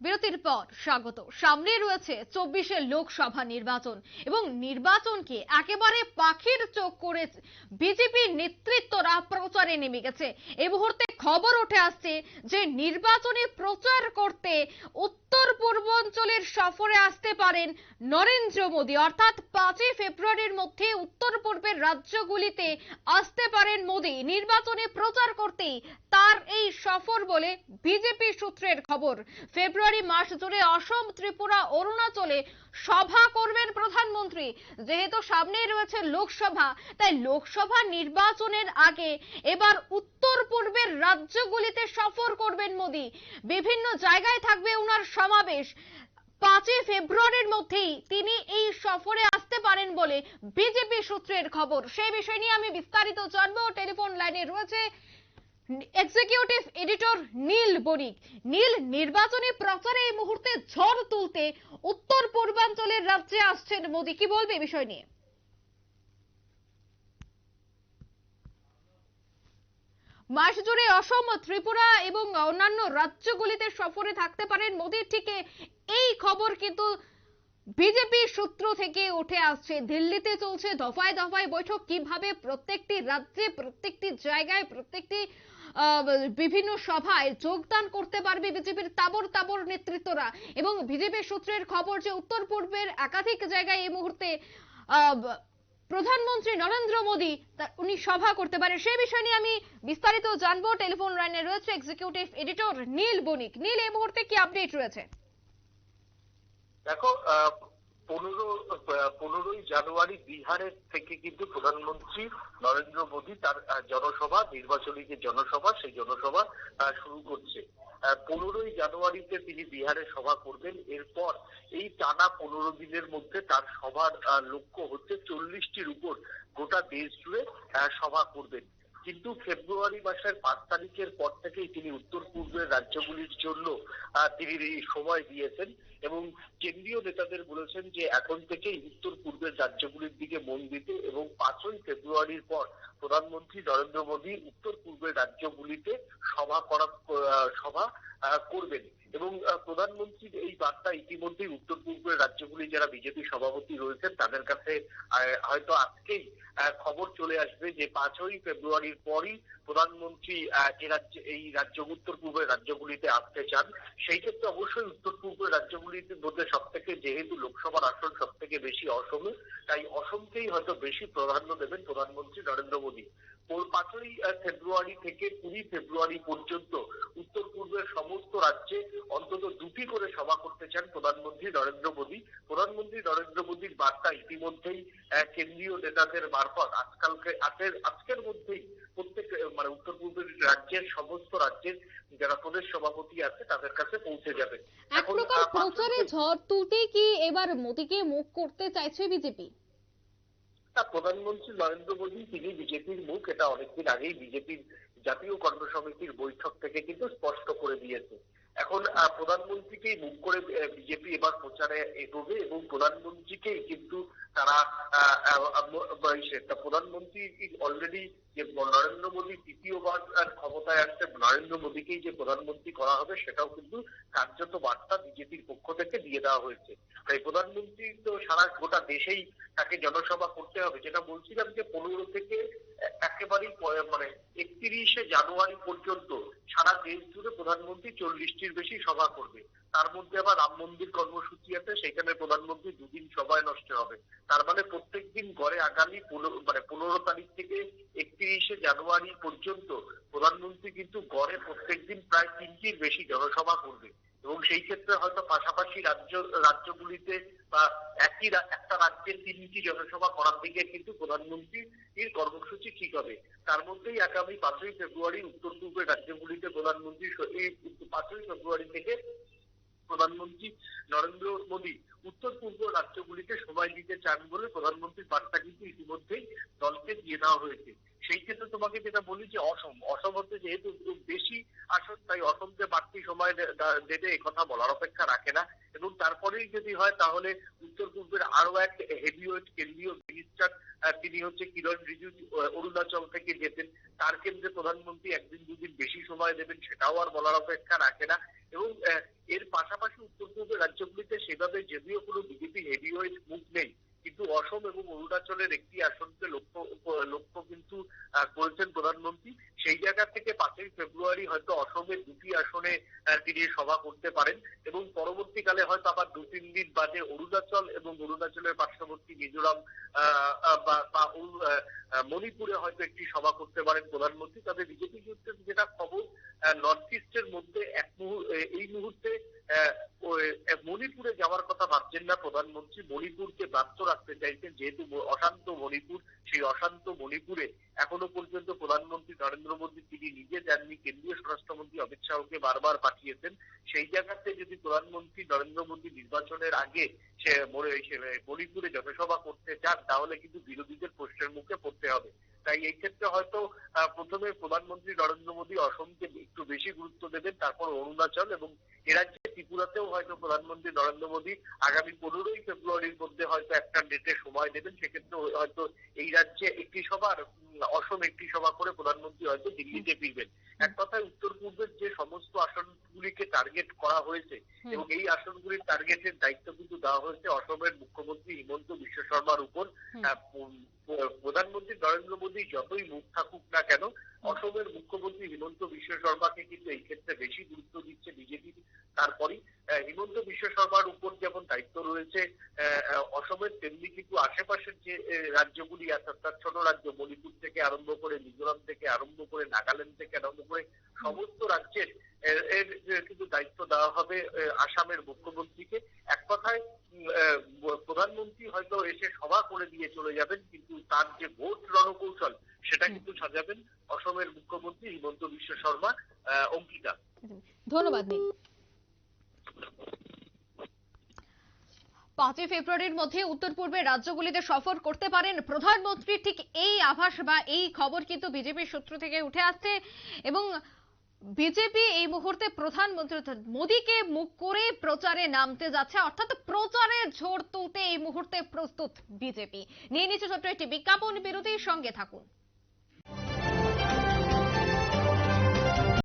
বিরতির পর স্বাগত। সামনে রয়েছে চব্বিশের লোকসভা নির্বাচন এবং নির্বাচনকে একেবারে পাখির চোখ করে বিজেপি নেতৃত্বরা প্রচারে নেমে গেছে। এই মুহূর্তে খবর উঠে আসছে যে নির্বাচনে প্রচার করতে উত্তর পূর্বাঞ্চলের সফরে আসতে পারেন নরেন্দ্র মোদী। অর্থাৎ পাঁচই ফেব্রুয়ারির মধ্যে উত্তর পূর্বের রাজ্যগুলিতে আসতে পারেন মোদী। নির্বাচনে প্রচার করতেই তার এই সফর বলে বিজেপি সূত্রের খবর। ফেব্রুয়ারি মাস জুড়ে অসম, ত্রিপুরা, অরুণাচলে সভা করবেন প্রধানমন্ত্রী। যেহেতু সামনেই রয়েছে লোকসভা, তাই লোকসভা নির্বাচনের আগে এবার উত্তর পূর্বের রাজ্যগুলিতে সফর করবেন মোদী। বিভিন্ন জায়গায় থাকবে ওনার সমাবেশ। পাঁচই ফেব্রুয়ারির মধ্যেই তিনি এই সফরে আসতে পারেন বলে বিজেপি সূত্রের খবর। সেই বিষয় নিয়ে আমি বিস্তারিত জানব। টেলিফোন লাইনে রয়েছে এক্সিকিউটিভ এডিটর নীল বণিক। নীল, নির্বাচনী প্রচারে এই মুহূর্তে ঝড় তুলতে উত্তর পূর্বাঞ্চলের রাজ্যে আসছেন মোদী। কি বলবে বিষয় নিয়ে? মাস জুড়ে অসম, ত্রিপুরা এবং অন্যান্য রাজ্যগুলিতে সফরে থাকতে পারেন মোদীর ঠিক এই খবর কিন্তু বিজেপি সূত্র থেকে উঠে আসছে। দিল্লিতে চলছে দফায় দফায় বৈঠক। কীভাবে প্রত্যেকটি রাজ্যে, প্রত্যেকটি জায়গায়, প্রত্যেকটি বিভিন্ন সভায় যোগদান করতে পারবে বিজেপির তাবর তাবর নেতৃত্বরা? এবং বিজেপি সূত্রের খবর যে উত্তর পূর্বের একাধিক জায়গায় এই মুহূর্তে প্রধানমন্ত্রী নরেন্দ্র মোদী তার উনি সভা করতে পারে সেই বিষয় নিয়ে আমি বিস্তারিত জানব। টেলিফোন লাইনে রয়েছে এক্সিকিউটিভ এডিটর নীল বণিক। নীল, এই মুহূর্তে কি আপডেট রয়েছে? দেখো পনেরো পনেরোই জানুয়ারি বিহারের থেকে কিন্তু প্রধানমন্ত্রী নরেন্দ্র মোদী তার জনসভা, নির্বাচনী যে জনসভা, সেই জনসভা শুরু করছে। পনেরোই জানুয়ারিতে তিনি বিহারে সভা করবেন। এরপর এই টানা পনেরো দিনের মধ্যে তার সভার লক্ষ্য হচ্ছে চল্লিশটির উপর গোটা দেশ জুড়ে সভা করবেন। কিন্তু ফেব্রুয়ারি মাসের পাঁচ তারিখের পর থেকেই তিনি উত্তর পূর্বের রাজ্যগুলির জন্য তিনি সময় দিয়েছেন এবং কেন্দ্রীয় নেতাদের বলেছেন যে এখন থেকেই উত্তর পূর্বের রাজ্যগুলির দিকে মন দিতে এবং পাঁচই ফেব্রুয়ারির পর প্রধানমন্ত্রী নরেন্দ্র মোদী উত্তর পূর্বের রাজ্যগুলিতে সভা করা সভা করবেন। এবং প্রধানমন্ত্রীর এই বার্তা ইতিমধ্যেই উত্তর পূর্বের রাজ্যগুলি যারা বিজেপি সভাপতি রয়েছেন, তাদের কাছে হয়তো আজকেই খবর চলে আসবে যে পাঁচই ফেব্রুয়ারির পরই প্রধানমন্ত্রী যে রাজ্যে, এই রাজ্য উত্তর পূর্বের রাজ্যগুলিতে আসতে চান, সেই ক্ষেত্রে অবশ্যই উত্তর পূর্বের রাজ্যগুলির মধ্যে সব থেকে যেহেতু লোকসভার আসন সব থেকে বেশি অসমে, তাই অসমকেই হয়তো বেশি প্রাধান্য দেবেন প্রধানমন্ত্রী নরেন্দ্র মোদী। পাঁচই ফেব্রুয়ারি থেকে কুড়ি ফেব্রুয়ারি পর্যন্ত উত্তর পূর্বের সমস্ত রাজ্যে অন্তত দুটি করে সভা করতে চান প্রধানমন্ত্রী নরেন্দ্র মোদী। প্রধানমন্ত্রী নরেন্দ্র মোদীর বার্তা ইতিমধ্যেই কেন্দ্রীয় নেতাদের মারফত আজকালকে আজকের মধ্যেই প্রত্যেক মানে উত্তর পূর্বের রাজ্যের সমস্ত রাজ্যের যারা প্রদেশ সভাপতি আছে তাদের কাছে পৌঁছে যাবে। এক প্রকার প্রচারে ঝড় তুলতেই কি এবার মোদীকে মুখ করতে চাইছে বিজেপি? তা প্রধানমন্ত্রী নরেন্দ্র মোদী তিনি বিজেপির মুখ এটা অনেকদিন আগেই বিজেপির জাতীয় কর্মসমিতির বৈঠক থেকে কিন্তু স্পষ্ট করে দিয়েছে। এখন আহ, প্রধানমন্ত্রীকেই মুখ করে বিজেপি এবার প্রচারে এগোবে এবং প্রধানমন্ত্রীকেই কিন্তু তারা প্রধানমন্ত্রী অলরেডি যে নরেন্দ্র মোদী দ্বিতীয়বার আহ, ক্ষমতায় আসছে নরেন্দ্র মোদীকেই যে প্রধানমন্ত্রী করা হবে সেটাও কিন্তু কার্যত বার্তা বিজেপির পক্ষ থেকে দিয়ে দেওয়া হয়েছে। তাই প্রধানমন্ত্রী তো সারা গোটা দেশেই তাকে জনসভা করতে হবে। যেটা বলছিলাম যে পনেরো থেকে একেবারেই মানে একত্রিশে জানুয়ারি পর্যন্ত সারা দেশ জুড়ে প্রধানমন্ত্রী চল্লিশটির বেশি সভা করবে। তার মধ্যে আবার রাম মন্দির কর্মসূচি আছে সেখানে প্রধানমন্ত্রী দুদিন সভায় নষ্ট হবে। তার মানে প্রত্যেক দিন গড়ে আগামী মানে পনেরো তারিখ থেকে একত্রিশে জানুয়ারি পর্যন্ত প্রধানমন্ত্রী কিন্তু গড়ে প্রত্যেকদিন প্রায় তিনটির বেশি জনসভা করবে। এবং সেই ক্ষেত্রে হয়তো পাশাপাশি রাজ্য, রাজ্যগুলিতে বা একই একটা রাজ্যে তিনটি জনসভা করার দিকে কিন্তু প্রধানমন্ত্রীর কর্মসূচি ঠিক হবে। তার মধ্যেই আগামী পাঁচই ফেব্রুয়ারি উত্তর পূর্বের রাজ্যগুলিতে প্রধানমন্ত্রী এই পাঁচই ফেব্রুয়ারি থেকে প্রধানমন্ত্রী নরেন্দ্র মোদী উত্তর পূর্ব রাজ্যগুলিকে সময় দিতে চান বলে প্রধানমন্ত্রীর বার্তা কিন্তু ইতিমধ্যেই দলকে দিয়ে দেওয়া হয়েছে। সেই ক্ষেত্রে তোমাকে যেটা বলি যে অসম অসম হচ্ছে যেহেতু বেশি আসন, তাই অসমকে বাড়তি সময় দেবে কথা বলার অপেক্ষা রাখে না। এবং তারপরেই যদি হয়, তাহলে উত্তর পূর্বের আরও এক হেভিওয়েট কেন্দ্রীয় মিনিস্টার তিনি হচ্ছে কিরণ রিজিজু অরুণাচল থেকে যেতেন। তার কেন্দ্রে প্রধানমন্ত্রী একদিন দুদিন বেশি সময় দেবেন সেটাও আর বলার অপেক্ষা রাখে না। এবং এর পাশাপাশি উত্তর পূর্বের রাজ্যগুলিতে সেভাবে যদিও কোনো বিজেপি হেভিওয়েট মুখ নেই, কিন্তু অসম এবং অরুণাচলের একটি আসনকে লক্ষ্য কিন্তু আহ, করেছেন প্রধানমন্ত্রী সেই জায়গা থেকে পাঁচই ফেব্রুয়ারি হয়তো অসমের দুটি আসনে তিনি সভা করতে পারেন এবং পরবর্তীকালে হয়তো আবার দু, তিন দিন বাদে অরুণাচল এবং অরুণাচলের পার্শ্ববর্তী মিজোরাম বা মণিপুরে হয়তো একটি সভা করতে পারেন প্রধানমন্ত্রী। তবে বিজেপি যেটা খবর নর্থ ইস্টের মধ্যে এক এই মুহূর্তে মণিপুরে যাওয়ার কথা ভাবছেন না প্রধানমন্ত্রী। মণিপুরকে ব্যস্ত রাখতে চাইছেন, যেহেতু অশান্ত মণিপুর, সেই অশান্ত মণিপুরে এখনও পর্যন্ত প্রধানমন্ত্রী নরেন্দ্র মোদী, তিনি নিজে যাননি, কেন্দ্রীয় স্বরাষ্ট্রমন্ত্রী অমিত শাহকে বারবার পাঠিয়েছেন। সেই জায়গাতে যদি প্রধানমন্ত্রী নরেন্দ্র মোদী নির্বাচনের আগে সে মণিপুরে জনসভা করতে চান, তাহলে কিন্তু বিরোধীদের প্রশ্নের মুখে পড়তে হবে তাই এই ক্ষেত্রে হয়তো প্রথমে প্রধানমন্ত্রী নরেন্দ্র মোদী অসমকে একটু বেশি গুরুত্ব দেবেন তারপর অরুণাচল এবং এ রাজ্যে ত্রিপুরাতেও হয়তো প্রধানমন্ত্রী নরেন্দ্র মোদী আগামী পনেরোই ফেব্রুয়ারির মধ্যে হয়তো একটা ডেটে সময় দেবেন সেক্ষেত্রে হয়তো এই রাজ্যে একটি সভা আর উম, অসম একটি সভা করে প্রধানমন্ত্রী হয়তো দিল্লিতে ফিরবেন। এক কথায় উত্তর পূর্বের যে সমস্ত আসনগুলিকে টার্গেট করা হয়েছে এবং এই আসনগুলির টার্গেটের দায়িত্ব কিন্তু দেওয়া হয়েছে অসমের মুখ্যমন্ত্রী হিমন্ত বিশ্ব শর্মার উপর। প্রধানমন্ত্রী নরেন্দ্র মোদী যতই মুখ থাকুক না কেন, অসমের মুখ্যমন্ত্রী হিমন্ত বিশ্ব শর্মাকে কিন্তু এই ক্ষেত্রে বেশি গুরুত্ব দিচ্ছে বিজেপি তারপরই। হিমন্ত বিশ্ব শর্মার উপর যেমন দায়িত্ব রয়েছে অসমের, তেমনি কিন্তু আশেপাশের যে রাজ্যগুলি আছে, অর্থাৎ ছোট রাজ্য মণিপুর থেকে আরম্ভ করে, মিজোরাম থেকে আরম্ভ করে, নাগাল্যান্ড থেকে আরম্ভ করে, সমস্ত রাজ্যের এর কিন্তু দায়িত্ব দেওয়া হবে আসামের মুখ্যমন্ত্রীকে। এক কথায় প্রধানমন্ত্রী হয়তো এসে সভা করে দিয়ে চলে যাবেন, কিন্তু তার যে ভোট রণকৌশল সেটা কিন্তু সাজাবেন অসমের মুখ্যমন্ত্রী হিমন্ত বিশ্ব শর্মা অঙ্কিতা। ধন্যবাদ নীল পাঁচই ফেব্রুয়ারির মধ্যে উত্তর পূর্বের রাজ্যগুলিতে সফর করতে পারেন প্রধানমন্ত্রী ঠিক এই আভাস বা এই খবর কিন্তু বিজেপির সূত্র থেকে উঠে আসছে। এবং বিজেপি এই মুহূর্তে প্রধানমন্ত্রী মোদীকে মুখ করে প্রচারে নামতে যাচ্ছে, অর্থাৎ প্রচারে ঝোর তুলতে এই মুহূর্তে প্রস্তুত বিজেপি। নিয়ে নিচ্ছে ছোট্ট একটি বিজ্ঞাপন, বিরতির সঙ্গে থাকুন।